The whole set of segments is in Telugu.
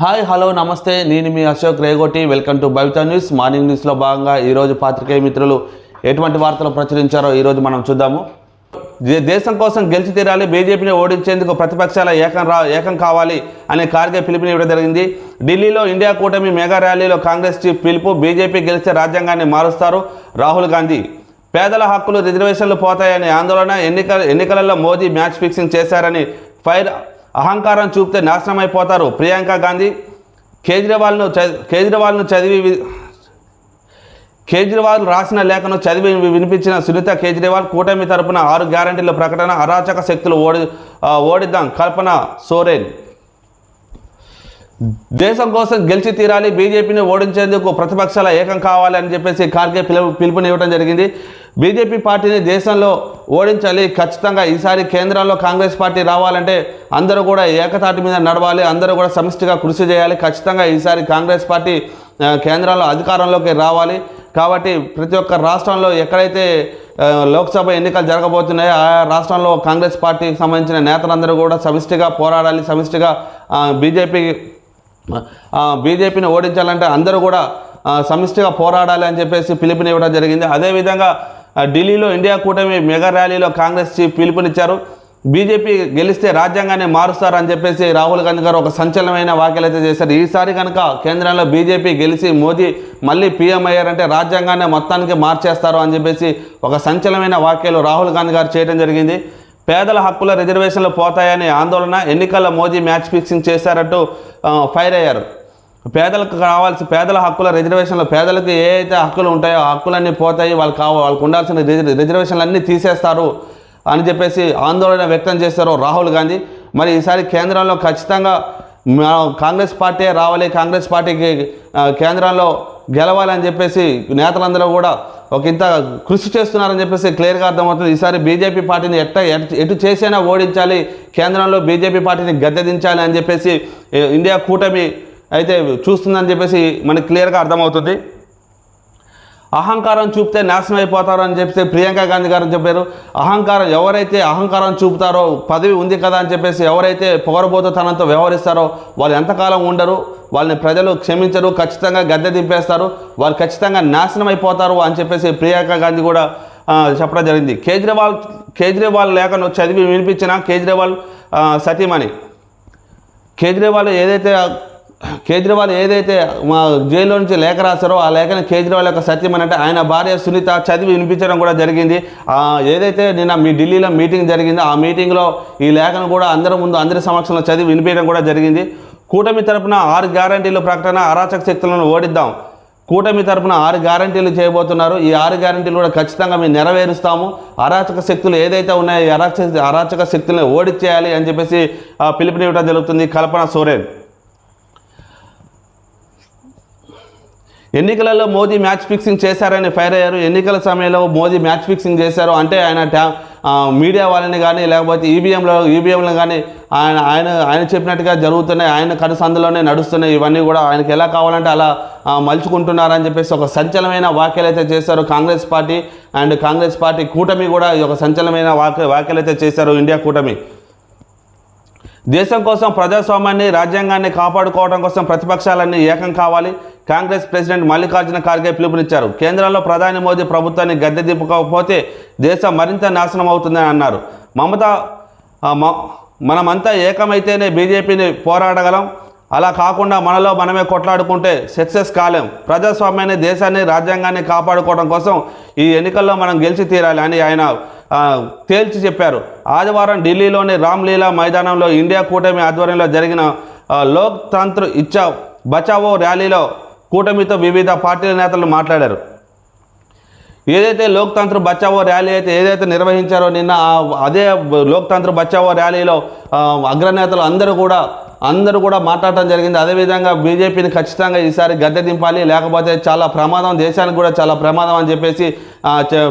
హాయ్ హలో నమస్తే. నేను మీ Ashok Regoti. Welcome to Bhavitha news. Morning న్యూస్లో భాగంగా ఈరోజు పాత్రికేయ మిత్రులు ఎటువంటి వార్తలు ప్రచురించారో ఈరోజు మనం చూద్దాము. దేశం కోసం గెలిచి తీరాలి బీజేపీని ఓడించేందుకు ప్రతిపక్షాల ఏకం రా ఏకం కావాలి అనే కార్గే పిలుపునివ్వడం జరిగింది. ఢిల్లీలో ఇండియా కూటమి మెగా ర్యాలీలో కాంగ్రెస్ చీఫ్ పిలుపు బీజేపీ గెలిస్తే రాజ్యాంగాన్ని మారుస్తారు రాహుల్ గాంధీ. పేదల హక్కులు రిజర్వేషన్లు పోతాయనే ఆందోళన ఎన్నికల ఎన్నికలలో మోదీ మ్యాచ్ ఫిక్సింగ్ చేశారని ఫైర్ అహంకారం చూపితే నాశనం అయిపోతారు. ప్రియాంక గాంధీ కేజ్రీవాల్ను కేజ్రీవాల్ను చదివి కేజ్రీవాల్ రాసిన లేఖను చదివి వినిపించిన సునీత కేజ్రీవాల్ కూటమి తరపున ఆరు గ్యారంటీల ప్రకటన అరాచక శక్తులు ఓడి ఓడిద్దాం. కల్పన సోరెన్. దేశం కోసం గెలిచి తీరాలి. బీజేపీని ఓడించేందుకు ప్రతిపక్షాల ఏకం కావాలి అని చెప్పేసి ఖార్గే పిలుపు పిలుపునివ్వడం జరిగింది. బీజేపీ పార్టీని దేశంలో ఓడించాలి. ఖచ్చితంగా ఈసారి కేంద్రంలో కాంగ్రెస్ పార్టీ రావాలంటే అందరూ కూడా ఏకతాటి మీద నడవాలి అందరూ కూడా సమిష్టిగా కృషి చేయాలి. ఖచ్చితంగా ఈసారి కాంగ్రెస్ పార్టీ కేంద్రంలో అధికారంలోకి రావాలి. కాబట్టి ప్రతి ఒక్క రాష్ట్రంలో ఎక్కడైతే లోక్సభ ఎన్నికలు జరగబోతున్నాయో ఆ రాష్ట్రంలో కాంగ్రెస్ పార్టీకి సంబంధించిన నేతలందరూ కూడా సమిష్టిగా పోరాడాలి సమిష్టిగా బీజేపీ బీజేపీని ఓడించాలంటే అందరూ కూడా సమిష్టిగా పోరాడాలి అని చెప్పేసి పిలుపునివ్వడం జరిగింది. అదేవిధంగా ఢిల్లీలో ఇండియా కూటమి మెగా ర్యాలీలో కాంగ్రెస్ చీఫ్ పిలుపునిచ్చారు. బీజేపీ గెలిస్తే రాజ్యాంగాన్ని మారుస్తారని చెప్పేసి రాహుల్ గాంధీ గారు ఒక సంచలనమైన వ్యాఖ్యలు అయితే చేశారు. ఈసారి కనుక కేంద్రంలో బీజేపీ గెలిచి మోదీ మళ్ళీ పీఎం అయ్యారంటే రాజ్యాంగాన్ని మొత్తానికి మార్చేస్తారు అని చెప్పేసి ఒక సంచలనమైన వ్యాఖ్యలు రాహుల్ గాంధీ గారు చేయడం జరిగింది. పేదల హక్కుల రిజర్వేషన్లు పోతాయనే ఆందోళన ఎన్నికల్లో మోదీ మ్యాచ్ ఫిక్సింగ్ చేశారంటూ ఫైర్ అయ్యారు. పేదలకు కావాల్సి పేదల హక్కుల రిజర్వేషన్లు పేదలకు ఏ అయితే హక్కులు ఉంటాయో హక్కులన్నీ పోతాయి వాళ్ళకి కావ వాళ్ళకు ఉండాల్సిన రిజ- రిజర్వేషన్లు అన్నీ తీసేస్తారు అని చెప్పేసి ఆందోళన వ్యక్తం చేశారు రాహుల్ గాంధీ. మరి ఈసారి కేంద్రంలో ఖచ్చితంగా మా కాంగ్రెస్ పార్టీ రావాలి కాంగ్రెస్ పార్టీకి కేంద్రంలో గెలవాలని చెప్పేసి నేతలందరూ కూడా ఒక ఇంత కృషి చేస్తున్నారని చెప్పేసి క్లియర్గా అర్థమవుతుంది. ఈసారి బీజేపీ పార్టీని ఎట్ట ఎట్- ఎటు చేసైనా ఓడించాలి కేంద్రంలో బీజేపీ పార్టీని గద్దెదించాలి అని చెప్పేసి ఇండియా కూటమి అయితే చూస్తుందని చెప్పేసి మనకి క్లియర్గా అర్థమవుతుంది. అహంకారం చూపితే నాశనం అయిపోతారు అని ప్రియాంక గాంధీ గారు చెప్పారు. అహంకారం ఎవరైతే అహంకారం చూపుతారో పదవి ఉంది కదా అని చెప్పేసి ఎవరైతే పొగరబోతుతనంతో వ్యవహరిస్తారో వాళ్ళు ఎంతకాలం ఉండరు. వాళ్ళని ప్రజలు క్షమించరు ఖచ్చితంగా గద్దె దింపేస్తారు. వాళ్ళు ఖచ్చితంగా నాశనం అయిపోతారు అని చెప్పేసి ప్రియాంక గాంధీ కూడా చెప్పడం జరిగింది. కేజ్రీవాల్ కేజ్రీవాల్ లేఖను చదివి వినిపించిన కేజ్రీవాల్ సతీమణి. కేజ్రీవాల్ ఏదైతే కేజ్రీవాల్ ఏదైతే మా జైల్లో నుంచి లేఖ రాశారో ఆ లేఖని కేజ్రీవాల్ యొక్క సత్యం అంటే ఆయన భార్య సునీత చదివి వినిపించడం కూడా జరిగింది. ఏదైతే నిన్న మీ ఢిల్లీలో మీటింగ్ జరిగిందో ఆ మీటింగ్లో ఈ లేఖను కూడా అందరి ముందు అందరి సమక్షంలో చదివి వినిపించడం కూడా జరిగింది. కూటమి తరపున ఆరు గ్యారంటీల ప్రకటన అరాచక శక్తులను ఓడిద్దాం. కూటమి తరపున ఆరు గ్యారంటీలు చేయబోతున్నారు. ఈ ఆరు గ్యారంటీలు కూడా ఖచ్చితంగా మేము నెరవేరుస్తాము. అరాచక శక్తులు ఏదైతే ఉన్నాయో అరాచక అరాచక శక్తులను ఓడిచేయాలి అని చెప్పేసి పిలుపునివ్వడం జరుగుతుంది. కల్పన సూరేన్. ఎన్నికలలో మోదీ మ్యాచ్ ఫిక్సింగ్ చేశారని ఫైర్ అయ్యారు. ఎన్నికల సమయంలో మోదీ మ్యాచ్ ఫిక్సింగ్ చేశారు. అంటే ఆయన ట్యా మీడియా వాళ్ళని కానీ లేకపోతే ఈవీఎంలో ఈవీఎంలు కానీ ఆయన ఆయన ఆయన చెప్పినట్టుగా జరుగుతున్నాయి. ఆయన కనుసందులోనే నడుస్తున్నాయి. ఇవన్నీ కూడా ఆయనకి ఎలా కావాలంటే అలా మలుచుకుంటున్నారని చెప్పేసి ఒక సంచలనమైన వ్యాఖ్యలు అయితే చేశారు Congress party. And Congress party కూటమి కూడా ఒక సంచలనమైన వాక్య వ్యాఖ్యలు అయితే చేశారు ఇండియా కూటమి. దేశం కోసం ప్రజాస్వామ్యాన్ని రాజ్యాంగాన్ని కాపాడుకోవడం కోసం ప్రతిపక్షాలన్నీ ఏకం కావాలి. కాంగ్రెస్ ప్రెసిడెంట్ మల్లికార్జున ఖార్గే పిలుపునిచ్చారు. కేంద్రంలో ప్రధాని మోదీ ప్రభుత్వాన్ని గద్దె దింపకపోతే దేశం మరింత నాశనం అవుతుందని అన్నారు. మమత మనమంతా ఏకమైతేనే బీజేపీని పోరాడగలం. అలా కాకుండా మనలో మనమే కొట్లాడుకుంటే సక్సెస్ కాలేం. ప్రజాస్వామ్యాన్ని దేశాన్ని రాజ్యాంగాన్ని కాపాడుకోవడం కోసం ఈ ఎన్నికల్లో మనం గెలిచి తీరాలి అని ఆయన తేల్చి చెప్పారు. ఆదివారం ఢిల్లీలోని రామ్లీలా మైదానంలో ఇండియా కూటమి ఆధ్వర్యంలో జరిగిన లోక్తంత్ర ఇచ్చా బచావో ర్యాలీలో కూటమితో వివిధ పార్టీల నేతలు మాట్లాడారు. ఏదైతే లోక్తంత్ర బచావో ర్యాలీ అయితే ఏదైతే నిర్వహించారో నిన్న అదే లోక్తంత్ర బచావో ర్యాలీలో అగ్రనేతలు అందరూ కూడా అందరూ కూడా మాట్లాడటం జరిగింది. అదేవిధంగా బీజేపీని ఖచ్చితంగా ఈసారి గద్దె దింపాలి లేకపోతే చాలా ప్రమాదం దేశానికి కూడా చాలా ప్రమాదం అని చెప్పేసి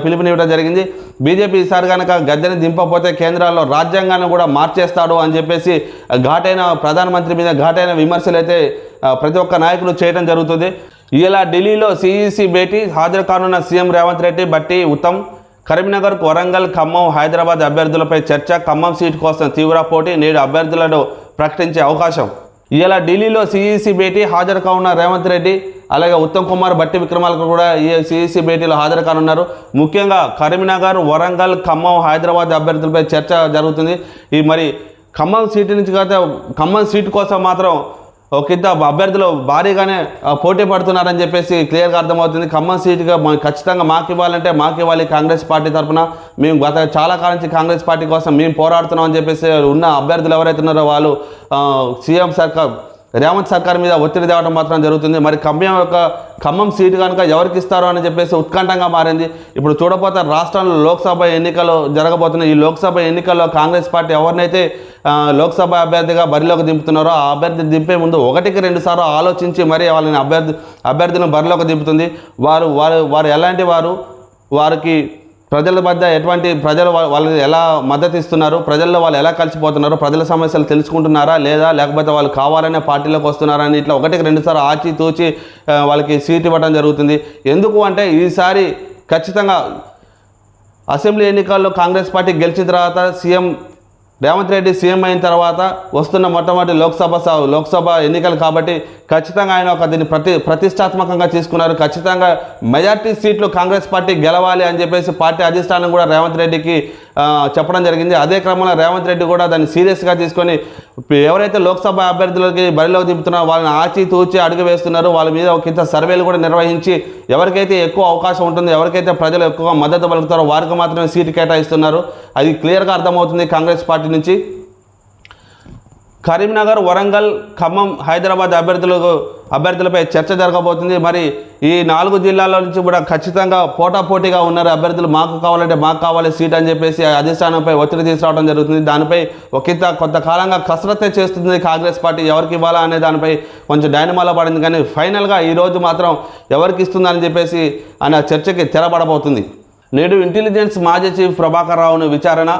పిలుపునివ్వడం జరిగింది. బీజేపీ ఈసారి కనుక గద్దెని దింపకపోతే కేంద్రాల్లో రాజ్యాంగాన్ని కూడా మార్చేస్తాడు అని చెప్పేసి ఘాటైన ప్రధానమంత్రి మీద ఘాటైన విమర్శలు అయితే ప్రతి ఒక్క నాయకులు చేయడం జరుగుతుంది. ఇలా ఢిల్లీలో సీఈసీ భేటీ హాజరు కానున్న సీఎం రేవంత్ రెడ్డి బట్టి ఉత్తమ్ కరీంనగర్ వరంగల్ ఖమ్మం హైదరాబాద్ అభ్యర్థులపై చర్చ ఖమ్మం సీటు కోసం తీవ్ర పోటీ నేడు అభ్యర్థులను ప్రకటించే అవకాశం. ఇలా ఢిల్లీలో సీఈసీ భేటీ హాజరు కానున్న రేవంత్ రెడ్డి అలాగే ఉత్తమ్ కుమార్ బట్టి విక్రమాలకు కూడా ఈ సీఈసీ భేటీలో హాజరు కానున్నారు. ముఖ్యంగా కరీంనగర్ వరంగల్ ఖమ్మం హైదరాబాద్ అభ్యర్థులపై చర్చ జరుగుతుంది. ఈ మరి ఖమ్మం సీటు నుంచి కాకపోతే ఖమ్మం సీటు కోసం మాత్రం ఒక ఇద్దరు అభ్యర్థులు భారీగానే పోటీ పడుతున్నారని చెప్పేసి క్లియర్గా అర్థమవుతుంది. ఖమ్మం సీటుగా ఖచ్చితంగా మాకు ఇవ్వాలంటే మాకు ఇవ్వాలి కాంగ్రెస్ పార్టీ తరఫున మేము గత చాలా కాలం నుంచి కాంగ్రెస్ పార్టీ కోసం మేము పోరాడుతున్నాం అని చెప్పేసి ఉన్న అభ్యర్థులు ఎవరైతే ఉన్నారో వాళ్ళు సీఎం సర్కార్ రేవంత్ సర్కార్ మీద ఒత్తిడి తేవడం మాత్రం జరుగుతుంది. మరి ఖమ్మం యొక్క ఖమ్మం సీటు కనుక ఎవరికి ఇస్తారో అని చెప్పేసి ఉత్కంఠంగా మారింది. ఇప్పుడు చూడపోతే రాష్ట్రంలో లోక్సభ ఎన్నికలు జరగబోతున్నాయి. ఈ లోక్సభ ఎన్నికల్లో కాంగ్రెస్ పార్టీ ఎవరినైతే లోక్సభ అభ్యర్థిగా బరిలోకి దింపుతున్నారో ఆ అభ్యర్థి దింపే ముందు ఒకటికి రెండు సార్లు ఆలోచించి మరి వాళ్ళని అభ్యర్థి అభ్యర్థిని బరిలోకి దింపుతుంది. వారు వారు వారు ఎలాంటి వారు? వారికి ప్రజల మధ్య ఎటువంటి ప్రజలు వా- వాళ్ళని ఎలా మద్దతు ఇస్తున్నారు ప్రజల్లో వాళ్ళు ఎలా కలిసిపోతున్నారు ప్రజల సమస్యలు తెలుసుకుంటున్నారా లేదా లేకపోతే వాళ్ళు కావాలనే పార్టీలోకి వస్తున్నారా అని ఇట్లా ఒకటికి రెండుసార్లు ఆచి తూచి వాళ్ళకి సీట్ ఇవ్వడం జరుగుతుంది. ఎందుకు అంటే ఈసారి ఖచ్చితంగా అసెంబ్లీ ఎన్నికల్లో కాంగ్రెస్ పార్టీ గెలిచిన తర్వాత సీఎం రేవంత్ రెడ్డి సీఎం అయిన తర్వాత వస్తున్న మొట్టమొదటి లోక్సభ లోక్సభ ఎన్నికలు కాబట్టి ఖచ్చితంగా ఆయన ఒక దీన్ని ప్రతి ప్రతిష్టాత్మకంగా తీసుకున్నారు. ఖచ్చితంగా మెజార్టీ సీట్లు కాంగ్రెస్ పార్టీ గెలవాలి అని చెప్పేసి పార్టీ అధిష్టానం కూడా రేవంత్ రెడ్డికి చెప్పడం జరిగింది. అదే క్రమంలో రేవంత్ రెడ్డి కూడా దాన్ని సీరియస్గా తీసుకొని ఎవరైతే లోక్సభ అభ్యర్థులకి బరిలోకి దింపుతున్నారో వాళ్ళని ఆచితూచి అడుగు వేస్తున్నారు. వాళ్ళ మీద ఒక ఇంత సర్వేలు కూడా నిర్వహించి ఎవరికైతే ఎక్కువ అవకాశం ఉంటుందో ఎవరికైతే ప్రజలు ఎక్కువ మద్దతు పలుకుతారో వారికి మాత్రమే సీటు కేటాయిస్తున్నారు. అది క్లియర్గా అర్థమవుతుంది కాంగ్రెస్ పార్టీ నుంచి. కరీంనగర్ వరంగల్ ఖమ్మం హైదరాబాద్ అభ్యర్థులకు అభ్యర్థులపై చర్చ జరగబోతుంది. మరి ఈ నాలుగు జిల్లాల నుంచి కూడా ఖచ్చితంగా పోటాపోటీగా ఉన్నారు అభ్యర్థులు. మాకు కావాలంటే మాకు కావాలి సీట్ అని చెప్పేసి అధిష్టానంపై ఒత్తిడి తీసుకురావడం జరుగుతుంది. దానిపై ఒకంత కొంతకాలంగా కసరత్తే చేస్తుంది కాంగ్రెస్ పార్టీ. ఎవరికి ఇవ్వాలా అనే దానిపై కొంచెం డైనమాలో పడింది. కానీ ఫైనల్గా ఈరోజు మాత్రం ఎవరికి ఇస్తుందని చెప్పేసి అనే చర్చకి తెరపడబోతుంది నేడు ఇంటెలిజెన్స్ మాజీ చీఫ్ ప్రభాకర్ రావును విచారణ.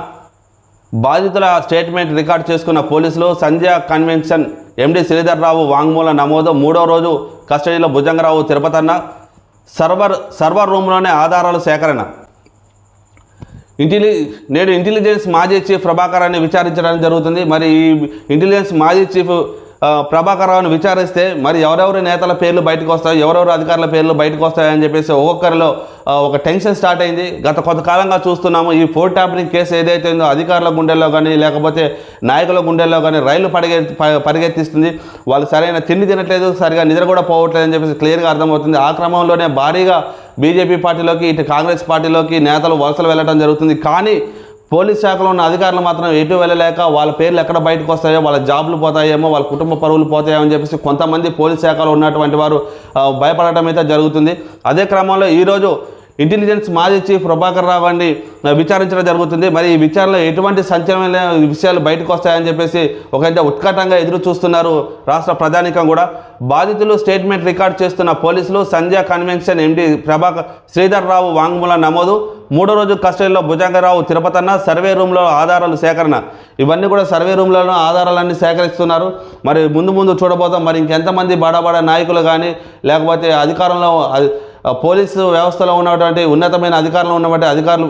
బాధితుల స్టేట్మెంట్ రికార్డ్ చేసుకున్న పోలీసులు సంధ్య కన్వెన్షన్ ఎండి శ్రీధర్రావు వాంగ్మూల నమోదు. మూడో రోజు కస్టడీలో భుజంగరావు తిరుపతన్న సర్వర్ సర్వర్ రూమ్లోనే ఆధారాలు సేకరణ. ఇంటెలి నేడు ఇంటెలిజెన్స్ మాజీ చీఫ్ ప్రభాకరాన్ని విచారించడం జరుగుతుంది. మరి ఈ ఇంటెలిజెన్స్ మాజీ చీఫ్ ప్రభాకర్ విచారిస్తే మరి ఎవరెవరు నేతల పేర్లు బయటకు వస్తాయి ఎవరెవరు అధికారుల పేర్లు బయటకు వస్తాయని చెప్పేసి ఒక్కొక్కరిలో ఒక టెన్షన్ స్టార్ట్ అయింది. గత కొంతకాలంగా చూస్తున్నాము ఈ ఫోర్ ట్యాపరింగ్ కేసు ఏదైతే ఉందో అధికారుల గుండెల్లో కానీ లేకపోతే నాయకుల గుండెల్లో కానీ రైలు పరిగె ప- పరిగెత్తిస్తుంది. వాళ్ళు సరైన తిండి తినట్లేదు సరిగా నిద్ర కూడా పోవట్లేదు అని చెప్పేసి క్లియర్గా అర్థమవుతుంది. ఆ క్రమంలోనే భారీగా బీజేపీ పార్టీలోకి ఇటు కాంగ్రెస్ పార్టీలోకి నేతలు వలసలు వెళ్ళడం జరుగుతుంది. కానీ పోలీస్ శాఖలో ఉన్న అధికారులు మాత్రం ఎటు వెళ్ళలేక వాళ్ళ పేర్లు ఎక్కడ బయటకు వస్తాయో వాళ్ళ జాబ్లు పోతాయేమో వాళ్ళ కుటుంబ పరువులు పోతాయో అని చెప్పేసి కొంతమంది పోలీస్ శాఖలో ఉన్నటువంటి వారు భయపడటం అయితే జరుగుతుంది. అదే క్రమంలో ఈరోజు ఇంటెలిజెన్స్ మాజీ చీఫ్ ప్రభాకర్ రావు గారిని విచారించడం జరుగుతుంది. మరి ఈ విచారణలో ఎటువంటి సంచలన విషయాలు బయటకు వస్తాయని చెప్పేసి ఒక ఉత్కటంగా ఎదురు చూస్తున్నారు రాష్ట్ర ప్రధానికం కూడా. బాధితులు స్టేట్మెంట్ రికార్డ్ చేస్తున్న పోలీసులు సంధ్య కన్వెన్షన్ ఎండి ప్రభాకర్ శ్రీధర్ రావు వాంగ్మూల నమోదు. మూడో రోజు కస్టడీలో భుజంగరావు తిరుపతన్న సర్వే రూమ్లో ఆధారాలు సేకరణ. ఇవన్నీ కూడా సర్వే రూమ్లలో ఆధారాలన్నీ సేకరిస్తున్నారు. మరి ముందు ముందు చూడబోతాం. మరి ఇంకెంతమంది బడాబడా నాయకులు కానీ లేకపోతే అధికారంలో పోలీసు వ్యవస్థలో ఉన్నటువంటి ఉన్నతమైన అధికారులు ఉన్నటువంటి అధికారులు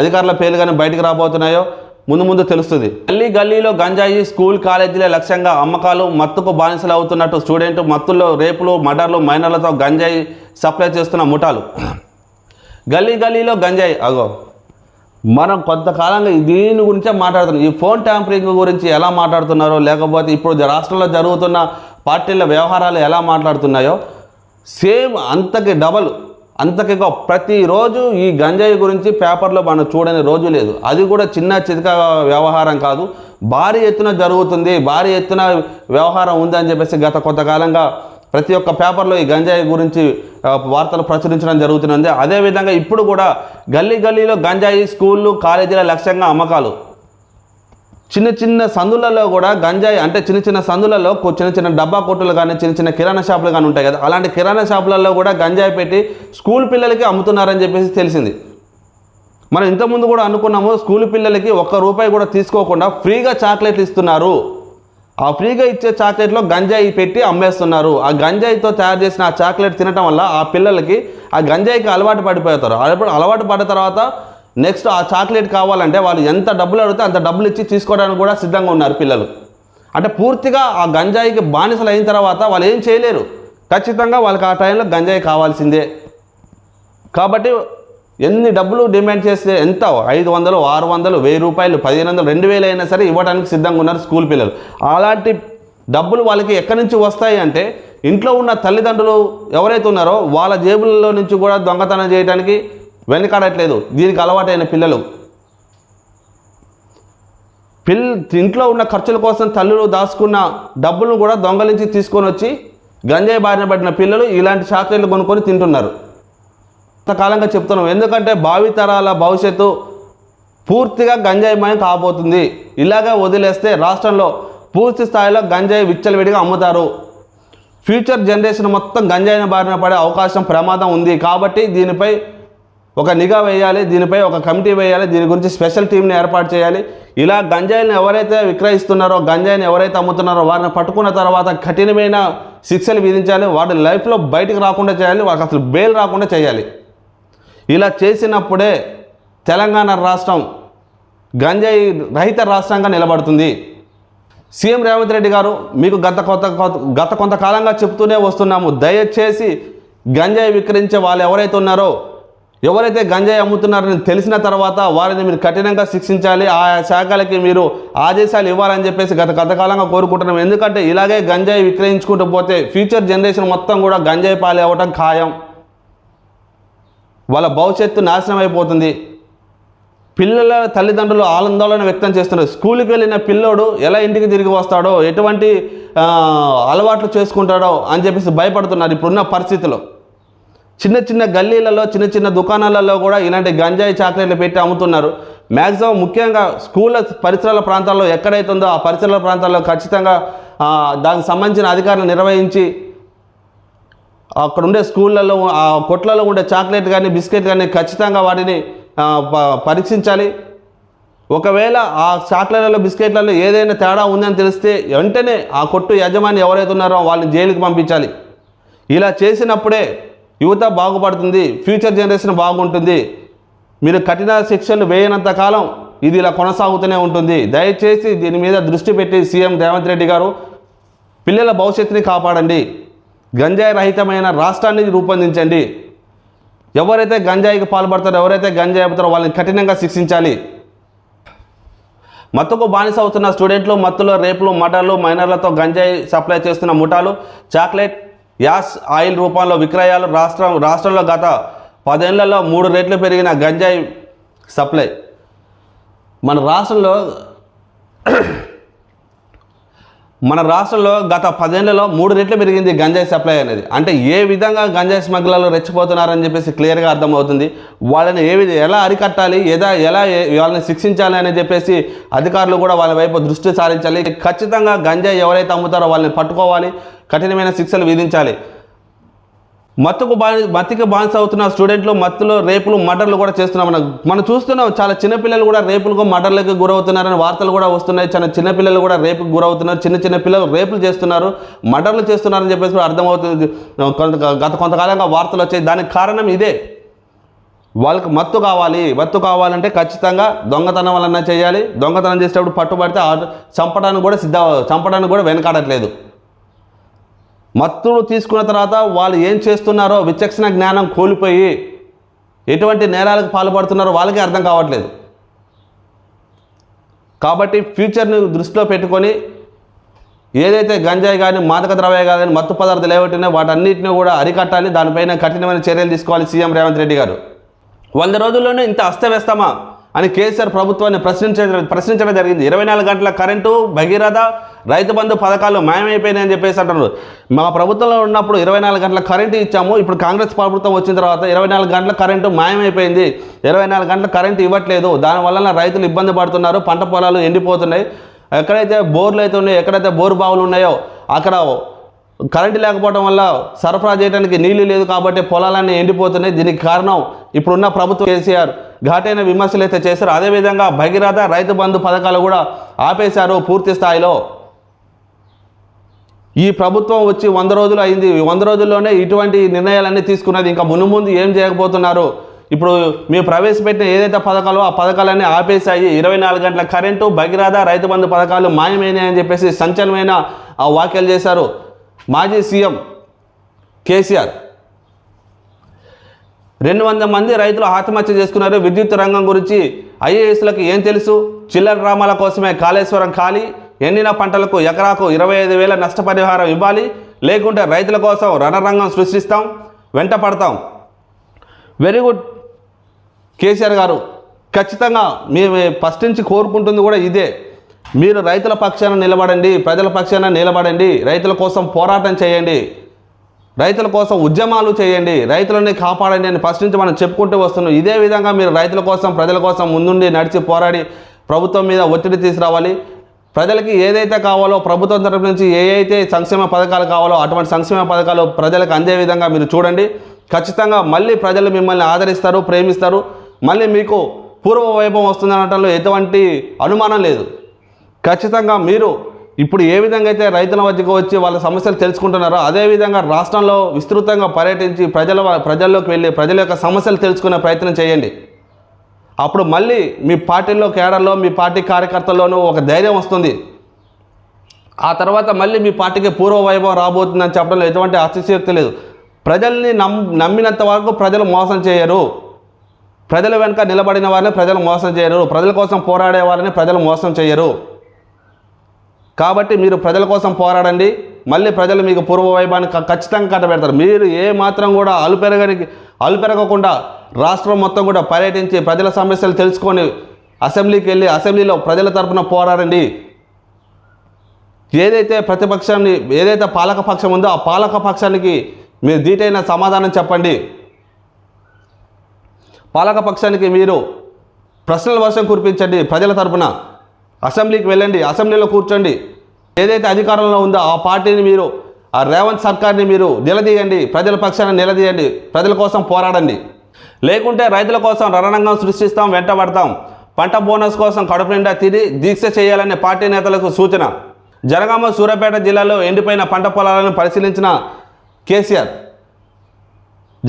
అధికారుల పేర్లు కానీ బయటకు రాబోతున్నాయో ముందు ముందు తెలుస్తుంది. గల్లీ గల్లీలో గంజాయి స్కూల్ కాలేజీల లక్ష్యంగా అమ్మకాలు మత్తుకు బానిసలు అవుతున్నట్టు స్టూడెంట్ మత్తుల్లో రేపులు మర్డర్లు మైనర్లతో గంజాయి సప్లై చేస్తున్న ముఠాలు. గల్లీ గల్లీలో గంజాయి అగో. మనం కొంతకాలంగా దీని గురించే మాట్లాడుతున్నాం. ఈ ఫోన్ ట్యాంపరింగ్ గురించి ఎలా మాట్లాడుతున్నారో లేకపోతే ఇప్పుడు రాష్ట్రంలో జరుగుతున్న పార్టీల వ్యవహారాలు ఎలా మాట్లాడుతున్నాయో సేమ్ అంతకి డబల్ అంతకి ప్రతిరోజు ఈ గంజాయి గురించి పేపర్లో మనం చూడని రోజు లేదు. అది కూడా చిన్న చితక వ్యవహారం కాదు. భారీ ఎత్తున జరుగుతుంది. భారీ ఎత్తున వ్యవహారం ఉందని చెప్పేసి గత కొంతకాలంగా ప్రతి ఒక్క పేపర్లో ఈ గంజాయి గురించి వార్తలు ప్రచురించడం జరుగుతున్నది. అదేవిధంగా ఇప్పుడు కూడా గల్లీ గల్లీలో గంజాయి స్కూళ్ళు కాలేజీల లక్ష్యంగా అమ్మకాలు. చిన్న చిన్న సందులలో కూడా గంజాయి అంటే చిన్న చిన్న సందులలో చిన్న చిన్న డబ్బా కొట్టులు కానీ చిన్న చిన్న కిరాణా షాపులు కానీ ఉంటాయి కదా. అలాంటి కిరాణా షాపులలో కూడా గంజాయి పెట్టి స్కూల్ పిల్లలకి అమ్ముతున్నారని చెప్పేసి తెలిసింది. మనం ఇంతకుముందు కూడా అనుకున్నాము స్కూల్ పిల్లలకి ఒక్క రూపాయి కూడా తీసుకోకుండా ఫ్రీగా చాక్లెట్లు ఇస్తున్నారు. ఆ ఫ్రీగా ఇచ్చే చాక్లెట్లో గంజాయి పెట్టి అమ్మేస్తున్నారు. ఆ గంజాయితో తయారు చేసిన ఆ చాక్లెట్ తినటం వల్ల ఆ పిల్లలకి ఆ గంజాయికి అలవాటు పడిపోతారు. అలవాటు పడిన తర్వాత నెక్స్ట్ ఆ చాక్లెట్ కావాలంటే వాళ్ళు ఎంత డబ్బులు అడిగితే అంత డబ్బులు ఇచ్చి తీసుకోవడానికి కూడా సిద్ధంగా ఉన్నారు పిల్లలు. అంటే పూర్తిగా ఆ గంజాయికి బానిసలు అయిన తర్వాత వాళ్ళు ఏం చేయలేరు. ఖచ్చితంగా వాళ్ళకి ఆ టైంలో గంజాయి కావాల్సిందే. కాబట్టి ఎన్ని డబ్బులు డిమాండ్ చేస్తే ఎంత? ఐదు వందలు ఆరు వందలు వెయ్యి రూపాయలు పదిహేను వందలు రెండు వేలు అయినా సరే ఇవ్వడానికి సిద్ధంగా ఉన్నారు స్కూల్ పిల్లలు. అలాంటి డబ్బులు వాళ్ళకి ఎక్కడి నుంచి వస్తాయి అంటే ఇంట్లో ఉన్న తల్లిదండ్రులు ఎవరైతే ఉన్నారో వాళ్ళ జేబులలో నుంచి కూడా దొంగతనం చేయడానికి వెనకాడట్లేదు. దీనికి అలవాటైన పిల్లలు. పిల్ ఇంట్లో ఉన్న ఖర్చుల కోసం తల్లులు దాచుకున్న డబ్బులను కూడా దొంగలించి తీసుకొని వచ్చి గంజాయి బారిన పడిన పిల్లలు ఇలాంటి చాక్లెట్లు కొనుక్కొని తింటున్నారు. కొంతకాలంగా చెప్తున్నాం. ఎందుకంటే భావితరాల భవిష్యత్తు పూర్తిగా గంజాయిమయం కాబోతుంది. ఇలాగే వదిలేస్తే రాష్ట్రంలో పూర్తి స్థాయిలో గంజాయి విచ్చలవిడిగా అమ్ముతారు. ఫ్యూచర్ జనరేషన్ మొత్తం గంజాయిన బారిన పడే అవకాశం ప్రమాదం ఉంది. కాబట్టి దీనిపై ఒక నిఘా వేయాలి దీనిపై ఒక కమిటీ వేయాలి దీని గురించి స్పెషల్ టీంని ఏర్పాటు చేయాలి. ఇలా గంజాయిని ఎవరైతే విక్రయిస్తున్నారో గంజాయిని ఎవరైతే అమ్ముతున్నారో వారిని పట్టుకున్న తర్వాత కఠినమైన శిక్షలు విధించాలి వాడి లైఫ్లో బయటకు రాకుండా చేయాలి వాళ్ళకి అసలు బెయిల్ రాకుండా చేయాలి. ఇలా చేసినప్పుడే తెలంగాణ రాష్ట్రం గంజాయి రహిత రాష్ట్రంగా నిలబడుతుంది. సీఎం రేవంత్ రెడ్డి గారు మీకు గత కొంత గత కొంతకాలంగా చెప్తూనే వస్తున్నాము. దయచేసి గంజాయి విక్రయించే వాళ్ళు ఎవరైతే ఉన్నారో ఎవరైతే గంజాయి అమ్ముతున్నారని తెలిసిన తర్వాత వారిని మీరు కఠినంగా శిక్షించాలి ఆ శాఖలకి మీరు ఆదేశాలు ఇవ్వాలని చెప్పేసి గత గతకాలంగా కోరుకుంటున్నాం. ఎందుకంటే ఇలాగే గంజాయి విక్రయించుకుంటూ పోతే ఫ్యూచర్ జనరేషన్ మొత్తం కూడా గంజాయి పాలు అవ్వటం ఖాయం. వాళ్ళ భవిష్యత్తు నాశనం అయిపోతుంది. పిల్లల తల్లిదండ్రులు ఆందోళన వ్యక్తం చేస్తున్నారు. స్కూల్కి వెళ్ళిన పిల్లోడు ఎలా ఇంటికి తిరిగి వస్తాడో ఎటువంటి అలవాట్లు చేసుకుంటాడో అని చెప్పేసి భయపడుతున్నారు ఇప్పుడున్న పరిస్థితిలో. చిన్న చిన్న గల్లీలలో చిన్న చిన్న దుకాణాలలో కూడా ఇలాంటి గంజాయి చాక్లెట్లు పెట్టి అమ్ముతున్నారు. మ్యాక్సిమం ముఖ్యంగా స్కూళ్ళ పరిసరాల ప్రాంతాల్లో ఎక్కడైతే ఉందో ఆ పరిసరాల ప్రాంతాల్లో ఖచ్చితంగా దానికి సంబంధించిన అధికారులు నిర్వహించి అక్కడ ఉండే స్కూళ్ళలో ఆ కొట్లలో ఉండే చాక్లెట్ కానీ బిస్కెట్ కానీ ఖచ్చితంగా వాటిని ప- పరీక్షించాలి. ఒకవేళ ఆ చాక్లెట్లలో బిస్కెట్లలో ఏదైనా తేడా ఉందని తెలిస్తే వెంటనే ఆ కొట్టు యజమాని ఎవరైతే ఉన్నారో వాళ్ళని జైలుకి పంపించాలి. ఇలా చేసినప్పుడే యువత బాగుపడుతుంది ఫ్యూచర్ జనరేషన్ బాగుంటుంది. మీరు కఠిన శిక్షలు వేయనంత కాలం ఇది ఇలా కొనసాగుతూనే ఉంటుంది. దయచేసి దీని మీద దృష్టి పెట్టి సీఎం రేవంత్ రెడ్డి గారు పిల్లల భవిష్యత్తుని కాపాడండి. గంజాయి రహితమైన రాష్ట్రాన్ని రూపొందించండి. ఎవరైతే గంజాయికి పాల్పడతారో ఎవరైతే గంజాయి అవుతారో వాళ్ళని కఠినంగా శిక్షించాలి. మత్తుకు బానిస అవుతున్న స్టూడెంట్లు మత్తులో రేపులు మటర్లు మైనర్లతో గంజాయి సప్లై చేస్తున్న ముఠాలు చాక్లెట్ యాస్ ఆయిల్ రూపంలో విక్రయాలు రాష్ట్రం రాష్ట్రంలో గత పదేళ్ళలో మూడు రెట్లు పెరిగిన గంజాయి సప్లై. మన రాష్ట్రంలో మన రాష్ట్రంలో గత పదేళ్ళలో మూడు రెట్లు పెరిగింది గంజాయి సప్లై అనేది. అంటే ఏ విధంగా గంజాయి స్మగ్లర్లు రెచ్చిపోతున్నారని చెప్పేసి క్లియర్గా అర్థమవుతుంది. వాళ్ళని ఏ ఎలా అరికట్టాలి ఎలా ఎలా వాళ్ళని శిక్షించాలి అని చెప్పేసి అధికారులు కూడా వాళ్ళ వైపు దృష్టి సారించాలి. ఖచ్చితంగా గంజాయి ఎవరైతే అమ్ముతారో వాళ్ళని పట్టుకోవాలి. కఠినమైన శిక్షలు విధించాలి. మత్తుకు బా మత్తికి బాన్స్ అవుతున్న స్టూడెంట్లు మత్తులో రేపులు మర్డర్లు కూడా చేస్తున్నాం మనం మనం చూస్తున్నాం చాలా చిన్నపిల్లలు కూడా రేపులకు మర్డర్లకు గురవుతున్నారని వార్తలు కూడా వస్తున్నాయి. చాలా చిన్నపిల్లలు కూడా రేపుకు గురవుతున్నారు. చిన్న చిన్న పిల్లలు రేపులు చేస్తున్నారు మర్డర్లు చేస్తున్నారని చెప్పేసి కూడా అర్థమవుతుంది. కొంత గత కొంతకాలంగా వార్తలు వచ్చాయి. దానికి కారణం ఇదే. వాళ్ళకి మత్తు కావాలి. మత్తు కావాలంటే ఖచ్చితంగా దొంగతనం వలన చేయాలి. దొంగతనం చేసేటప్పుడు పట్టుబడితే చంపడానికి కూడా సిద్ధ చంపడానికి కూడా వెనకాడట్లేదు. మత్తులు తీసుకున్న తర్వాత వాళ్ళు ఏం చేస్తున్నారో విచక్షణ జ్ఞానం కోల్పోయి ఎటువంటి నేరాలకు పాల్పడుతున్నారో వాళ్ళకి అర్థం కావట్లేదు. కాబట్టి ఫ్యూచర్ని దృష్టిలో పెట్టుకొని ఏదైతే గంజాయి కానీ మాదక ద్రవ్య కానీ మత్తు పదార్థాలు ఏవైనా వాటన్నిటిని కూడా అరికట్టాలి. దానిపైన కఠినమైన చర్యలు తీసుకోవాలి సీఎం రేవంత్ రెడ్డి గారు. వంద రోజుల్లోనే ఇంత అస్తవ్యస్తమా అని కేసీఆర్ ప్రభుత్వాన్ని ప్రశ్నించడం ప్రశ్నించడం జరిగింది. ఇరవై నాలుగు గంటల కరెంటు భగీరథ రైతు బంధు పథకాలు మాయమైపోయినాయని చెప్పేసి అంటున్నారు. మా ప్రభుత్వంలో ఉన్నప్పుడు ఇరవై నాలుగు గంటల కరెంటు ఇచ్చాము ఇప్పుడు కాంగ్రెస్ ప్రభుత్వం వచ్చిన తర్వాత ఇరవై నాలుగు గంటల కరెంటు మాయమైపోయింది. ఇరవై నాలుగు గంటల కరెంటు ఇవ్వట్లేదు దానివల్ల రైతులు ఇబ్బంది పడుతున్నారు పంట పొలాలు ఎండిపోతున్నాయి. ఎక్కడైతే బోర్లు అయితే ఉన్నాయో ఎక్కడైతే బోరు బావులు ఉన్నాయో అక్కడ కరెంటు లేకపోవడం వల్ల సరఫరా చేయడానికి నీళ్ళు లేదు కాబట్టి పొలాలన్నీ ఎండిపోతున్నాయి. దీనికి కారణం ఇప్పుడున్న ప్రభుత్వం కేసీఆర్. ఘాటైన విమర్శలు అయితే చేశారు. అదేవిధంగా భగీరథ రైతు బంధు పథకాలు కూడా ఆపేశారు పూర్తి స్థాయిలో. ఈ ప్రభుత్వం వచ్చి వంద రోజులు అయింది. వంద రోజుల్లోనే ఇటువంటి నిర్ణయాలన్నీ తీసుకున్నది. ఇంకా మును ముందు ఏం చేయకపోతున్నారు? ఇప్పుడు మీరు ప్రవేశపెట్టిన ఏదైతే పథకాలు ఆ పథకాలన్నీ ఆపేశాయి. ఇరవై నాలుగు గంటల కరెంటు భగీరథ రైతు బంధు పథకాలు మాయమైనాయని చెప్పేసి సంచలనమైన ఆ వ్యాఖ్యలు చేశారు మాజీ సీఎం కేసీఆర్. రెండు వందల మంది రైతులు ఆత్మహత్య చేసుకున్నారు. విద్యుత్ రంగం గురించి ఐఏఎస్లకు ఏం తెలుసు? చిల్లర గ్రామాల కోసమే కాళేశ్వరం ఖాళీ. ఎండిన పంటలకు ఎకరాకు ఇరవై ఐదు వేల నష్టపరిహారం ఇవ్వాలి. లేకుంటే రైతుల కోసం రణరంగం సృష్టిస్తాం. వెంట పడతాం. వెరీ గుడ్ కేసీఆర్ గారు ఖచ్చితంగా మేము ఫస్ట్ నుంచి కోరుకుంటుంది కూడా ఇదే. మీరు రైతుల పక్షాన నిలబడండి ప్రజల పక్షాన నిలబడండి రైతుల కోసం పోరాటం చేయండి రైతుల కోసం ఉద్యమాలు చేయండి రైతులని కాపాడండి అని ఫస్ట్ నుంచి మనం చెప్పుకుంటూ వస్తున్నాం. ఇదే విధంగా మీరు రైతుల కోసం ప్రజల కోసం ముందుండి నడిచి పోరాడి ప్రభుత్వం మీద ఒత్తిడి తీసుకురావాలి. ప్రజలకి ఏదైతే కావాలో ప్రభుత్వం తరపు నుంచి ఏ అయితే సంక్షేమ పథకాలు కావాలో అటువంటి సంక్షేమ పథకాలు ప్రజలకు అందే విధంగా మీరు చూడండి. ఖచ్చితంగా మళ్ళీ ప్రజలు మిమ్మల్ని ఆదరిస్తారు ప్రేమిస్తారు. మళ్ళీ మీకు పూర్వ వైభవం వస్తుందనటంలో ఎటువంటి అనుమానం లేదు. ఖచ్చితంగా మీరు ఇప్పుడు ఏ విధంగా అయితే రైతుల వద్దకు వచ్చి వాళ్ళ సమస్యలు తెలుసుకుంటున్నారో అదేవిధంగా రాష్ట్రంలో విస్తృతంగా పర్యటించి ప్రజల ప్రజల్లోకి వెళ్ళి ప్రజల యొక్క సమస్యలు తెలుసుకునే ప్రయత్నం చేయండి. అప్పుడు మళ్ళీ మీ పార్టీలో కేడర్లో మీ పార్టీ కార్యకర్తల్లోనూ ఒక ధైర్యం వస్తుంది. ఆ తర్వాత మళ్ళీ మీ పార్టీకి పూర్వ వైభవం రాబోతుందని చెప్పడంలో ఎటువంటి అతిశయోక్తి లేదు. ప్రజల్ని నమ్ నమ్మినంత వరకు ప్రజలు మోసం చేయరు. ప్రజల వెనుక నిలబడిన వారిని ప్రజలు మోసం చేయరు. ప్రజల కోసం పోరాడే వారిని ప్రజలు మోసం చేయరు. కాబట్టి మీరు ప్రజల కోసం పోరాడండి. మళ్ళీ ప్రజలు మీకు పూర్వ వైభవాన్ని ఖచ్చితంగా కట్టబెడతారు మీరు ఏ మాత్రం కూడా అలుపెరగని అలుపెరగకుండా రాష్ట్రం మొత్తం కూడా పర్యటించి ప్రజల సమస్యలు తెలుసుకొని అసెంబ్లీకి వెళ్ళి అసెంబ్లీలో ప్రజల తరపున పోరాడండి. ఏదైతే ప్రతిపక్షాన్ని ఏదైతే పాలకపక్షం ఉందో ఆ పాలక పక్షానికి మీరు దీటైన సమాధానం చెప్పండి. పాలకపక్షానికి మీరు ప్రశ్నల వర్షం కురిపించండి ప్రజల తరపున. అసెంబ్లీకి వెళ్ళండి అసెంబ్లీలో కూర్చోండి. ఏదైతే అధికారంలో ఉందో ఆ పార్టీని మీరు ఆ రేవంత్ సర్కార్ని మీరు నిలదీయండి. ప్రజల పక్షాన నిలదీయండి. ప్రజల కోసం పోరాడండి. లేకుంటే రైతుల కోసం రణరంగం సృష్టిస్తాం వెంటబడతాం పంట బోనస్ కోసం కడుపు నిండా తిరిగి దీక్ష చేయాలనే పార్టీ నేతలకు సూచన. జనగామ సూర్యాపేట జిల్లాలో ఎండిపోయిన పంట పొలాలను పరిశీలించిన కేసీఆర్.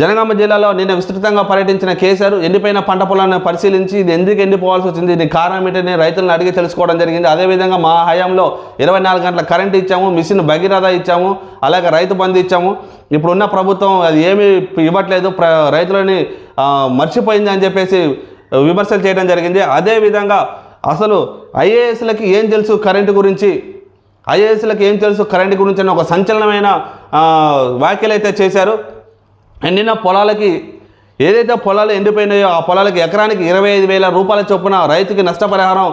జనగామ జిల్లాలో నిన్న విస్తృతంగా పర్యటించిన కేసీఆర్ ఎండిపోయిన పంట పొలాలను పరిశీలించి ఇది ఎందుకు ఎండిపోవాల్సి వచ్చింది దీని కారణం ఏంటని రైతులను అడిగి తెలుసుకోవడం జరిగింది. అదేవిధంగా మా హయాంలో ఇరవై నాలుగు గంటల కరెంట్ ఇచ్చాము మిషన్ భగీరథ ఇచ్చాము అలాగే రైతు బంధు ఇచ్చాము. ఇప్పుడున్న ప్రభుత్వం అది ఏమీ ఇవ్వట్లేదు ప్ర రైతులని మర్చిపోయింది అని చెప్పేసి విమర్శలు చేయడం జరిగింది. అదేవిధంగా అసలు ఐఏఎస్లకి ఏం తెలుసు కరెంటు గురించి? ఐఏఎస్లకు ఏం తెలుసు కరెంటు గురించి అని ఒక సంచలనమైన వ్యాఖ్యలు అయితే చేశారు. ఎండిన పొలాలకి ఏదైతే పొలాలు ఎండిపోయినాయో ఆ పొలాలకి ఎకరానికి ఇరవై ఐదు వేల రూపాయల చొప్పున రైతుకి నష్టపరిహారం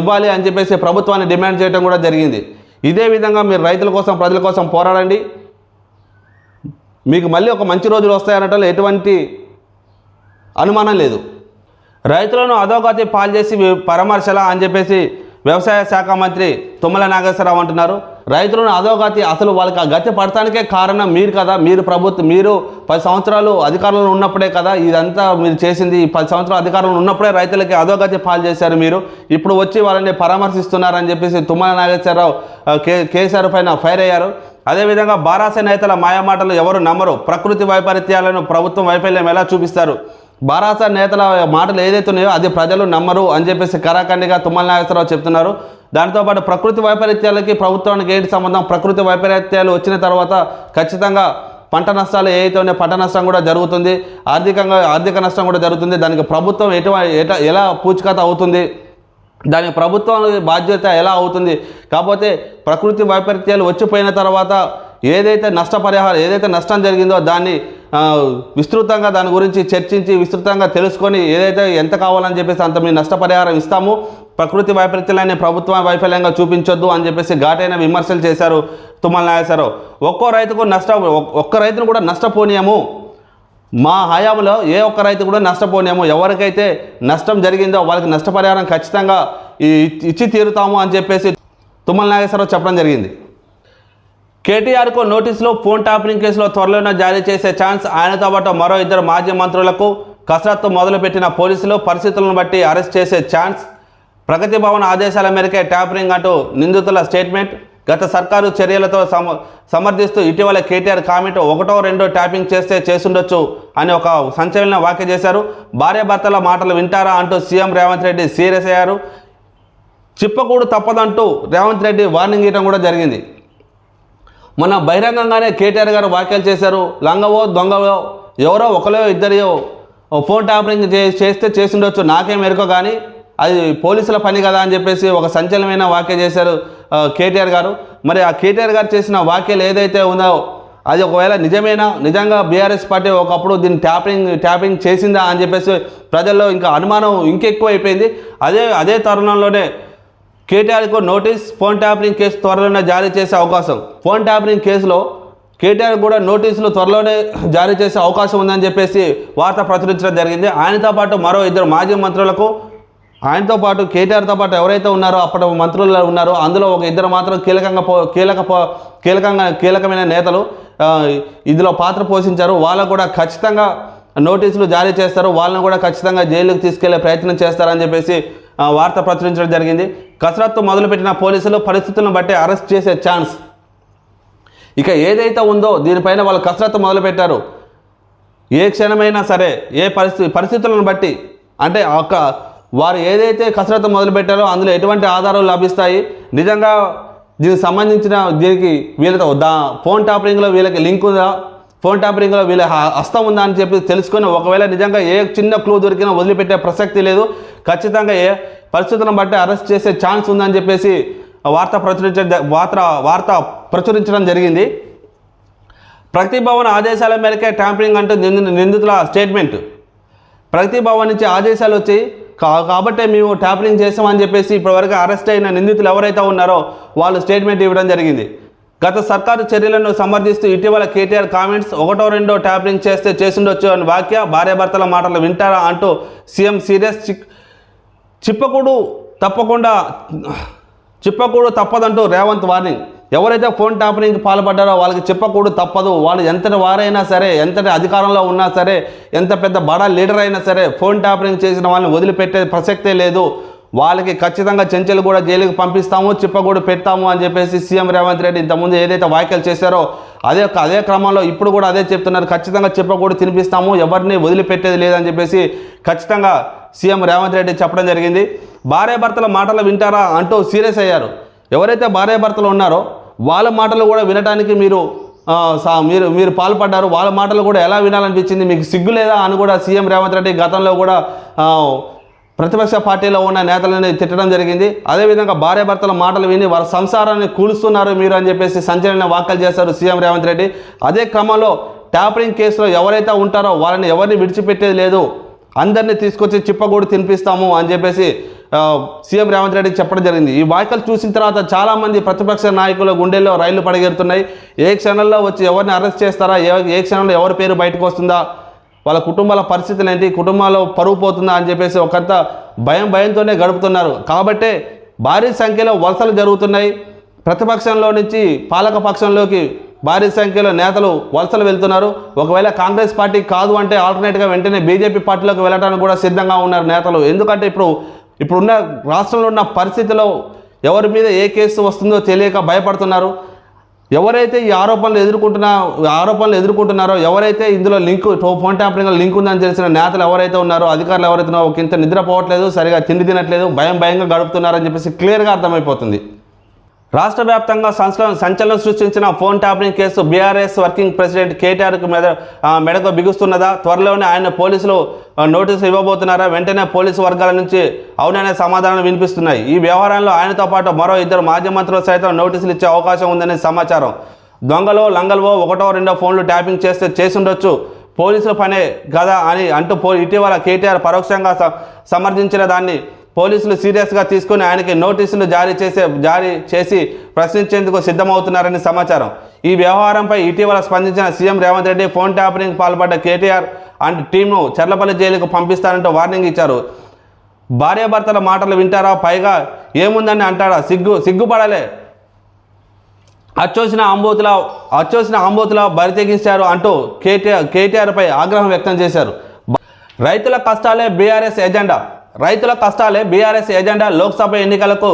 ఇవ్వాలి అని చెప్పేసి ప్రభుత్వాన్ని డిమాండ్ చేయడం కూడా జరిగింది. ఇదే విధంగా మీరు రైతుల కోసం ప్రజల కోసం పోరాడండి. మీకు మళ్ళీ ఒక మంచి రోజులు వస్తాయనటంలో ఎటువంటి అనుమానం లేదు. రైతులను అధోగతి పాల్చేసి పరామర్శల అని చెప్పేసి వ్యవసాయ శాఖ మంత్రి తుమ్మల నాగేశ్వరరావు అంటున్నారు. రైతులను అధోగతి అసలు వాళ్ళకి ఆ గతి పడటానికే కారణం మీరు కదా మీరు ప్రభుత్వం మీరు పది సంవత్సరాలు అధికారంలో ఉన్నప్పుడే కదా ఇదంతా మీరు చేసింది. ఈ పది సంవత్సరాలు అధికారంలో ఉన్నప్పుడే రైతులకి అధోగతి పాలు చేశారు మీరు. ఇప్పుడు వచ్చి వాళ్ళని పరామర్శిస్తున్నారని చెప్పేసి తుమ్మల నాగేశ్వరరావు కే కేసీఆర్ పైన ఫైర్ అయ్యారు. అదేవిధంగా బారాస నేతల మాయమాటలు ఎవరు నమ్మరు. ప్రకృతి వైపరీత్యాలను ప్రభుత్వం వైఫల్యం ఎలా చూపిస్తారు? బారాస నేతల మాటలు ఏదైతే ఉన్నాయో అది ప్రజలు నమ్మరు అని చెప్పేసి కరాఖండిగా తుమ్మల నాగేశ్వరరావు చెప్తున్నారు. దాంతోపాటు ప్రకృతి వైపరీత్యాలకి ప్రభుత్వానికి ఏంటి సంబంధం? ప్రకృతి వైపరీత్యాలు వచ్చిన తర్వాత ఖచ్చితంగా పంట నష్టాలు ఏవైతే ఉన్నాయో పంట నష్టం కూడా జరుగుతుంది. ఆర్థికంగా ఆర్థిక నష్టం కూడా జరుగుతుంది. దానికి ప్రభుత్వం ఎటువంటి ఎలా పూచికత అవుతుంది? దానికి ప్రభుత్వం బాధ్యత ఎలా అవుతుంది? కాకపోతే ప్రకృతి వైపరీత్యాలు వచ్చిపోయిన తర్వాత ఏదైతే నష్టపరిహారం ఏదైతే నష్టం జరిగిందో దాన్ని విస్తృతంగా దాని గురించి చర్చించి విస్తృతంగా తెలుసుకొని ఏదైతే ఎంత కావాలని చెప్పేసి అంత మీ నష్టపరిహారం ఇస్తాము. ప్రకృతి వైపరీత్యాలని ప్రభుత్వ వైఫల్యంగా చూపించొద్దు అని చెప్పేసి ఘాటైన విమర్శలు చేశారు తుమ్మల నాగేశ్వరరావు. ఒక్కో రైతుకు నష్ట ఒక్క రైతును కూడా నష్టపోనీయము. మా హయాంలో ఏ ఒక్క రైతు కూడా నష్టపోనేమో ఎవరికైతే నష్టం జరిగిందో వాళ్ళకి నష్టపరిహారం ఖచ్చితంగా ఈ- ఇచ్చి తీరుతాము అని చెప్పేసి తుమ్మల నాగేశ్వరరావు చెప్పడం జరిగింది. కేటీఆర్కు నోటీసులు ఫోన్ ట్యాపింగ్ కేసులో త్వరలోనే జారీ చేసే ఛాన్స్ ఆయనతో పాటు మరో ఇద్దరు మాజీ మంత్రులకు కసరత్తు మొదలుపెట్టిన పోలీసులు పరిస్థితులను బట్టి అరెస్ట్ చేసే ఛాన్స్ ప్రగతి భవన్ ఆదేశాల మేరకే ట్యాపరింగ్ అంటూ నిందితుల స్టేట్మెంట్. గత సర్కారు చర్యలతో సమ సమర్థిస్తూ ఇటీవల కేటీఆర్ కామెంట్ ఒకటో రెండో ట్యాపింగ్ చేస్తే చేసుండొచ్చు అని ఒక సంచలన వ్యాఖ్య చేశారు. భార్యాభర్తల మాటలు వింటారా అంటూ సీఎం రేవంత్ రెడ్డి సీరియస్ అయ్యారు. చిప్పకూడు తప్పదంటూ రేవంత్ రెడ్డి వార్నింగ్ ఇవ్వడం కూడా జరిగింది. మొన్న బహిరంగంగానే కేటీఆర్ గారు వ్యాఖ్యలు చేశారు. లంగవో దొంగవో ఎవరో ఒకరో ఇద్దరియో ఫోన్ ట్యాపరింగ్ చే చేస్తే చేసిండొచ్చు. నాకేం ఎరుకో కానీ అది పోలీసుల పని కదా అని చెప్పేసి ఒక సంచలనమైన వ్యాఖ్య చేశారు కేటీఆర్ గారు. మరి ఆ కేటీఆర్ గారు చేసిన వ్యాఖ్యలు ఏదైతే ఉందో అది ఒకవేళ నిజమేనా? నిజంగా బీఆర్ఎస్ పార్టీ ఒకప్పుడు దీన్ని ట్యాపింగ్ ట్యాపింగ్ చేసిందా అని చెప్పేసి ప్రజల్లో ఇంకా అనుమానం ఇంకెక్కువ అయిపోయింది అదే అదే తరుణంలోనే కేటీఆర్కు నోటీస్ ఫోన్ ట్యాపరింగ్ కేసు త్వరలోనే జారీ చేసే అవకాశం. ఫోన్ ట్యాపరింగ్ కేసులో కేటీఆర్ కూడా నోటీసులు త్వరలోనే జారీ చేసే అవకాశం ఉందని చెప్పేసి వార్త ప్రచురించడం జరిగింది. ఆయనతో పాటు మరో ఇద్దరు మాజీ మంత్రులకు ఆయనతో పాటు కేటీఆర్తో పాటు ఎవరైతే ఉన్నారో అప్పటి మంత్రులు ఉన్నారో అందులో ఒక ఇద్దరు మాత్రం కీలకంగా పో కీలక పో కీలకంగా కీలకమైన నేతలు ఇందులో పాత్ర పోషించారు. వాళ్ళకు కూడా ఖచ్చితంగా నోటీసులు జారీ చేస్తారు. వాళ్ళని కూడా ఖచ్చితంగా జైలుకి తీసుకెళ్ళే ప్రయత్నం చేస్తారని చెప్పేసి వార్త ప్రచురించడం జరిగింది. కసరత్తు మొదలుపెట్టిన పోలీసులు పరిస్థితులను బట్టి అరెస్ట్ చేసే ఛాన్స్. ఇక ఏదైతే ఉందో దీనిపైన వాళ్ళు కసరత్తు మొదలుపెట్టారు. ఏ క్షణమైనా సరే ఏ పరిస్థితి పరిస్థితులను బట్టి అంటే ఒక వారు ఏదైతే కసరత్తు మొదలుపెట్టారో అందులో ఎటువంటి ఆధారాలు లభిస్తాయి? నిజంగా దీనికి సంబంధించిన దీనికి వీళ్ళతో దా ఫోన్ టాపరింగ్లో వీళ్ళకి లింక్ ఉందా? ఫోన్ టాపరింగ్లో వీళ్ళ హస్తం ఉందా అని చెప్పి తెలుసుకొని ఒకవేళ నిజంగా ఏ చిన్న క్లూ దొరికినా వదిలిపెట్టే ప్రసక్తి లేదు. ఖచ్చితంగా ఏ పరిస్థితులను బట్టి అరెస్ట్ చేసే ఛాన్స్ ఉందని చెప్పేసి వార్త ప్రచురించడం వార్త వార్త ప్రచురించడం జరిగింది. ప్రగతి భవన్ ఆదేశాల మేరకే ట్యాంపరింగ్ అంటూ నింది నిందితుల స్టేట్మెంట్. ప్రగతి భవన్ నుంచి ఆదేశాలు వచ్చి కా కాబట్టే మేము ట్యాంపరింగ్ చేసామని చెప్పేసి ఇప్పటివరకు అరెస్ట్ అయిన నిందితులు ఎవరైతే ఉన్నారో వాళ్ళు స్టేట్మెంట్ ఇవ్వడం జరిగింది. గత సర్కారు చర్యలను సమర్థిస్తూ ఇటీవల కేటీఆర్ కామెంట్స్ ఒకటో రెండో ట్యాబ్లింగ్ చేస్తే చేసిండొచ్చు అని వాక్య భార్యాభర్తల మాటలు వింటారా అంటూ సీఎం సీరియస్ చిక్ చిప్పకూడు తప్పకుండా చిప్పకూడు తప్పదంటూ రేవంత్ వార్నింగ్. ఎవరైతే ఫోన్ ట్యాపరింగ్కి పాల్పడ్డారో వాళ్ళకి చెప్పకూడదు తప్పదు. వాళ్ళు ఎంతటి వారైనా సరే ఎంతటి అధికారంలో ఉన్నా సరే ఎంత పెద్ద బడా లీడర్ అయినా సరే ఫోన్ టాపరింగ్ చేసిన వాళ్ళని వదిలిపెట్టే ప్రసక్తే లేదు. వాళ్ళకి ఖచ్చితంగా చెంచెలు కూడా జైలుకి పంపిస్తాము చిప్పగూడు పెడతాము అని చెప్పేసి సీఎం రేవంత్ రెడ్డి ఇంతకుముందు ఏదైతే వ్యాఖ్యలు చేశారో అదే అదే క్రమంలో ఇప్పుడు కూడా అదే చెప్తున్నారు. ఖచ్చితంగా చెప్పకూడదు తినిపిస్తాము ఎవరిని వదిలిపెట్టేది లేదని చెప్పేసి ఖచ్చితంగా సీఎం రేవంత్ రెడ్డి చెప్పడం జరిగింది. భార్యాభర్తల మాటలు వింటారా అంటూ సీరియస్ అయ్యారు. ఎవరైతే భార్యాభర్తలు ఉన్నారో వాళ్ళ మాటలు కూడా వినడానికి మీరు సా- మీరు మీరు పాల్పడ్డారు. వాళ్ళ మాటలు కూడా ఎలా వినాలనిపించింది? మీకు సిగ్గు లేదా అని కూడా సీఎం రేవంత్ రెడ్డి గతంలో కూడా ప్రతిపక్ష పార్టీలో ఉన్న నేతలని తిట్టడం జరిగింది. అదేవిధంగా భార్యాభర్తల మాటలు విని వారి సంసారాన్ని కూలుస్తున్నారు మీరు అని చెప్పేసి సంచలన వ్యాఖ్యలు చేశారు సీఎం రేవంత్ రెడ్డి. అదే క్రమంలో ట్యాపరింగ్ కేసులో ఎవరైతే ఉంటారో వాళ్ళని ఎవరిని విడిచిపెట్టేది లేదు. అందరినీ తీసుకొచ్చి చిప్పగూడు తినిపిస్తాము అని చెప్పేసి సీఎం రేవంత్ రెడ్డి చెప్పడం జరిగింది. ఈ వ్యాఖ్యలు చూసిన తర్వాత చాలామంది ప్రతిపక్ష నాయకుల గుండెల్లో రైళ్ళు పడగెడుతున్నాయి. ఏ క్షణంలో వచ్చి ఎవరిని అరెస్ట్ చేస్తారా? ఏ క్షణంలో ఎవరి పేరు బయటకు వస్తుందా? వాళ్ళ కుటుంబాల పరిస్థితులు ఏంటి? కుటుంబాల్లో పరువు పోతుందా అని చెప్పేసి ఒకంత భయం భయంతోనే గడుపుతున్నారు. కాబట్టే భారీ సంఖ్యలో వలసలు జరుగుతున్నాయి. ప్రతిపక్షంలో నుంచి పాలక పక్షంలోకి భారీ సంఖ్యలో నేతలు వలసలు వెళ్తున్నారు. ఒకవేళ కాంగ్రెస్ పార్టీ కాదు అంటే ఆల్టర్నేట్గా వెంటనే బీజేపీ పార్టీలోకి వెళ్ళడానికి కూడా సిద్ధంగా ఉన్నారు నేతలు. ఎందుకంటే ఇప్పుడు ఇప్పుడున్న రాష్ట్రంలో ఉన్న పరిస్థితిలో ఎవరి మీద ఏ కేసు వస్తుందో తెలియక భయపడుతున్నారు. ఎవరైతే ఈ ఆరోపణలు ఎదుర్కొంటున్నా ఆరోపణలు ఎదుర్కొంటున్నారో ఎవరైతే ఇందులో లింక్ ఫోన్ ట్యాంపరింగ్ లింక్ ఉందని తెలిసిన నేతలు ఎవరైతే ఉన్నారో అధికారులు ఎవరైతే ఉన్నారో ఒక ఇంత నిద్రపోవట్లేదు సరిగా తిండి తినట్లేదు భయం భయంగా గడుపుతున్నారని చెప్పేసి క్లియర్గా అర్థమైపోతుంది. రాష్ట్ర వ్యాప్తంగా సంచలనం సంచలనం సృష్టించిన phone tapping case BRS working president కేటీఆర్కు మెద మెడకు బిగుస్తున్నదా? త్వరలోనే ఆయన పోలీసులు నోటీసులు ఇవ్వబోతున్నారా? వెంటనే పోలీసు వర్గాల నుంచి అవుననే సమాధానం వినిపిస్తున్నాయి. ఈ వ్యవహారంలో ఆయనతో పాటు మరో ఇద్దరు మాజీ మంత్రులు సైతం నోటీసులు ఇచ్చే అవకాశం ఉందనే సమాచారం. దొంగలో లంగలో ఒకటో రెండో ఫోన్లు ట్యాపింగ్ చేస్తే చేసుండొచ్చు. పోలీసుల పనే కదా అని అంటూ పో ఇటీవల కేటీఆర్ పరోక్షంగా స- సమర్థించిన దాన్ని పోలీసులు సీరియస్గా తీసుకుని ఆయనకి నోటీసులు జారీ చేసే జారీ చేసి ప్రశ్నించేందుకు సిద్ధమవుతున్నారని సమాచారం. ఈ వ్యవహారంపై ఇటీవల స్పందించిన CM Revanth Reddy phone tapping పాల్పడ్డ కేటీఆర్ అండ్ టీంను చర్లపల్లి జైలుకు పంపిస్తారంటూ వార్నింగ్ ఇచ్చారు. భార్యాభర్తల మాటలు వింటారా? పైగా ఏముందని అంటాడా? సిగ్గు సిగ్గుపడలే. అచ్చోసిన ఆంబోతుల అచ్చోసిన ఆంబోతుల బరితెగించారు అంటూ కేటీఆర్ కేటీఆర్పై ఆగ్రహం వ్యక్తం చేశారు. రైతుల కష్టాలే బీఆర్ఎస్ ఎజెండా. రైతుల కష్టాలే బీఆర్ఎస్ ఎజెండా లోక్సభ ఎన్నికలకు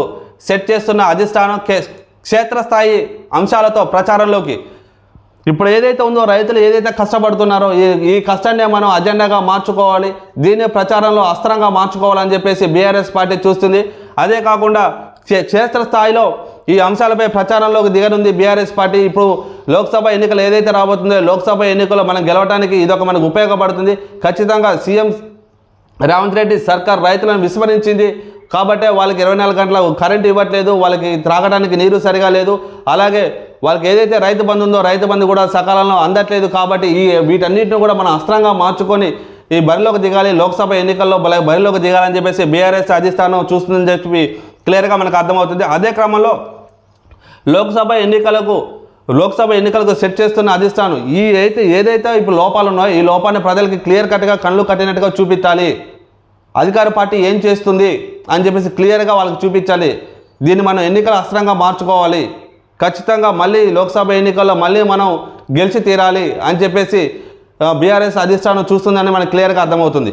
సెట్ చేస్తున్న అధిష్టానం క్షేత్రస్థాయి అంశాలతో ప్రచారంలోకి. ఇప్పుడు ఏదైతే ఉందో రైతులు ఏదైతే కష్టపడుతున్నారో ఈ ఈ కష్టాన్ని మనం అజెండాగా మార్చుకోవాలి దీన్ని ప్రచారంలో అస్త్రంగా మార్చుకోవాలని చెప్పేసి బీఆర్ఎస్ పార్టీ చూస్తుంది. అదే కాకుండా క్షేత్రస్థాయిలో ఈ అంశాలపై ప్రచారంలోకి దిగనుంది బీఆర్ఎస్ పార్టీ. ఇప్పుడు లోక్సభ ఎన్నికలు ఏదైతే రాబోతుందో లోక్సభ ఎన్నికల్లో మనం గెలవడానికి ఇదొక మనకు ఉపయోగపడుతుంది. ఖచ్చితంగా సీఎం రేవంత్ రెడ్డి సర్కార్ రైతులను విస్మరించింది. కాబట్టే వాళ్ళకి ఇరవై నాలుగు గంటల కరెంట్ ఇవ్వట్లేదు వాళ్ళకి త్రాగడానికి నీరు సరిగా లేదు. అలాగే వాళ్ళకి ఏదైతే రైతు బంధు ఉందో రైతు బంధు కూడా సకాలంలో అందట్లేదు కాబట్టి ఈ వీటన్నిటిని కూడా మనం అస్త్రంగా మార్చుకొని ఈ బరిలోకి దిగాలి. లోక్సభ ఎన్నికల్లో బల- బరిలోకి దిగాలని చెప్పేసి బీఆర్ఎస్ అధిష్టానం చూస్తుందని చెప్పి క్లియర్గా మనకు అర్థమవుతుంది. అదే క్రమంలో లోక్సభ ఎన్నికలకు లోక్సభ ఎన్నికలకు సెట్ చేస్తున్న అధిష్టానం ఈ అయితే ఏదైతే ఇప్పుడు లోపాలు ఉన్నాయో ఈ లోపాన్ని ప్రజలకి క్లియర్ కట్గా కళ్ళు కట్టినట్టుగా చూపించాలి. అధికార పార్టీ ఏం చేస్తుంది అని చెప్పేసి క్లియర్గా వాళ్ళకి చూపించాలి. దీన్ని మనం ఎన్నికల అస్త్రంగా మార్చుకోవాలి. ఖచ్చితంగా మళ్ళీ లోక్సభ ఎన్నికల్లో మళ్ళీ మనం గెలిచి తీరాలి అని చెప్పేసి బీఆర్ఎస్ అధిష్టానం చూస్తుందని మనకు క్లియర్గా అర్థమవుతుంది.